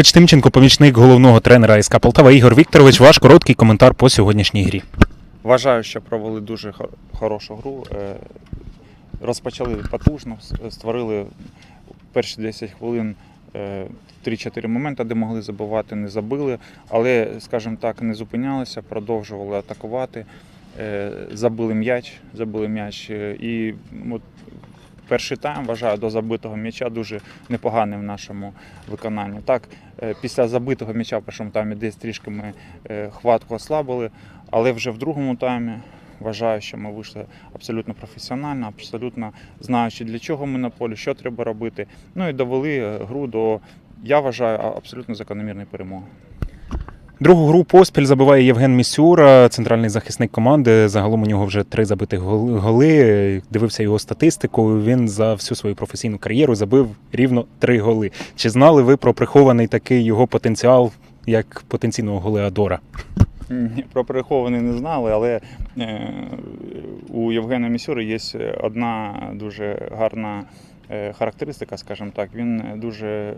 Вікторович Тимченко, помічник головного тренера СК Полтава. Ігор Вікторович, ваш короткий коментар по сьогоднішній грі. Вважаю, що провели дуже хорошу гру. Е, Розпочали потужно, створили перші 10 хвилин е, 3-4 моменти, де могли забивати, не забили, але, скажімо так, не зупинялися, продовжували атакувати, Е, забили м'яч, забили м'яч. е, І от перший тайм, вважаю, до забитого м'яча дуже непоганий в нашому виконанні. Так, е, після забитого м'яча в першому таймі десь трішки ми е, хватку ослабили, але вже в другому таймі вважаю, що ми вийшли абсолютно професіонально, абсолютно знаючи, для чого ми на полі, що треба робити. Ну і довели е, гру до, я вважаю, абсолютно закономірної перемоги. Другу гру поспіль забиває Євген Місюра, центральний захисник команди. Загалом у нього вже три забитих голи. Дивився його статистику. Він за всю свою професійну кар'єру забив рівно три голи. Чи знали ви про прихований такий його потенціал як потенційного голеадора? Про перехований не знали, але е, у Євгена Місюри є одна дуже гарна е, характеристика, скажімо так. Він дуже е,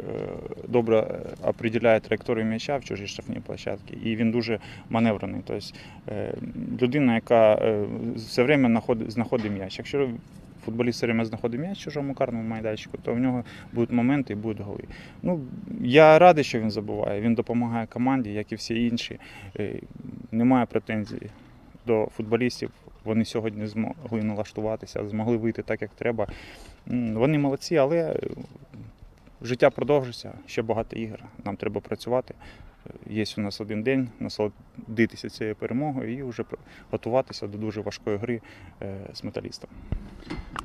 добре определяє траєкторію м'яча в чужій штрафній площадці, і він дуже маневрений. Тобто людина, яка все время знаходить м'яч. Якщо футболіст все время знаходить м'яч в чужому карному майданчику, то в нього будуть моменти і будуть голи. Ну, я радий, що він забуває. Він допомагає команді, як і всі інші. Е, Немає претензій до футболістів. Вони сьогодні змогли налаштуватися, змогли вийти так, як треба. Вони молодці, але е, життя продовжується, ще багато ігор. Нам треба працювати. Є у нас один день, насолодитися цією перемогою і вже готуватися до дуже важкої гри е, з металістом.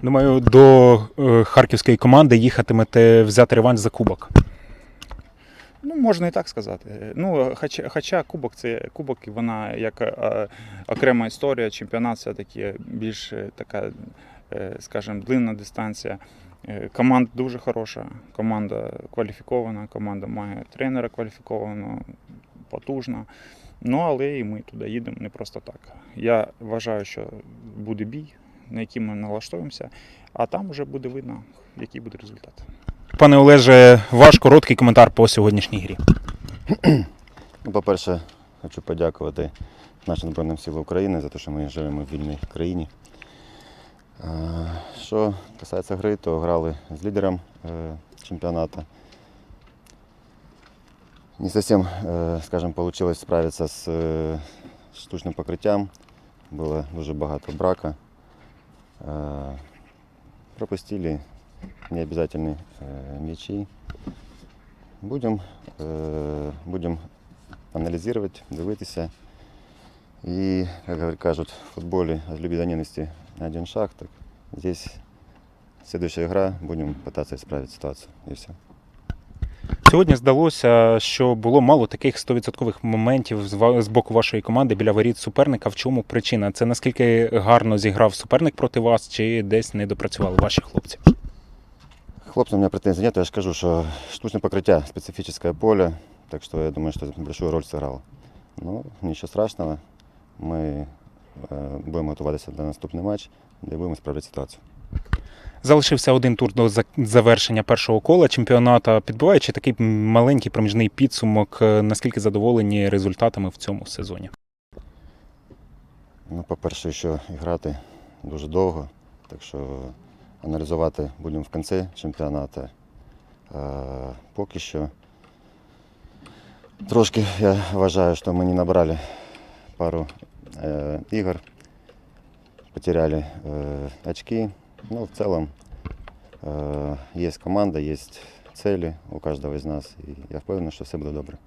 Думаю, до е, харківської команди їхатимете взяти реванш за кубок. Ну, можна і так сказати. Ну, хоча, хоча кубок це кубок, і вона як е, окрема історія, чемпіонат це таки більш така, скажімо, длинна дистанція. Е, Команда дуже хороша, команда кваліфікована, команда має тренера кваліфікованого, потужна. Ну, але і ми туди їдемо не просто так. Я вважаю, що буде бій, на який ми налаштуємося, а там вже буде видно, який буде результат. Пане Олеже, ваш короткий коментар по сьогоднішній грі. Ну, По-перше, хочу подякувати нашим Збройним силам України за те, що ми живемо в вільній країні. Е, Що касається гри, то грали з лідером е, чемпіонату. Не совсем, е, скажем, получилось справитися з е, штучним покриттям. Було дуже багато брака. Е, Пропустили необязательные э, мячи. Будем, э, будем аналізувати, дивитися. І, як говорять, кажуть, в футболі від любі до ненависті на один шаг. Так здесь следующая гра, будемо пытаться исправить ситуацію. І все. Сьогодні здалося, що було мало таких 100% моментів з ва- з боку вашої команди біля воріт суперника. В чому причина? Це наскільки гарно зіграв суперник проти вас, чи десь не допрацювали ваші хлопці? Хлопцам у меня претензий нет, я же скажу, что штучное покрытие, специфическое поле, так что я думаю, что это большую роль сыграло. Ну, ничего страшного, мы э, будем готуватися до наступний матч, де будемо справляти ситуацію. Залишився один тур до завершення першого кола чемпіонату. Підбиваючи такий маленький проміжний підсумок, е, наскільки задоволені результатами в цьому сезоні? Ну, по-перше, ще грати дуже довго, так що аналізувати будемо в кінці чемпіонату. Е, поки що трошки я вважаю, що ми не набрали пару э, игр, потеряли э, очки. Но в целом э, есть команда, есть цели у каждого из нас, И я впевнений, что все будет добре.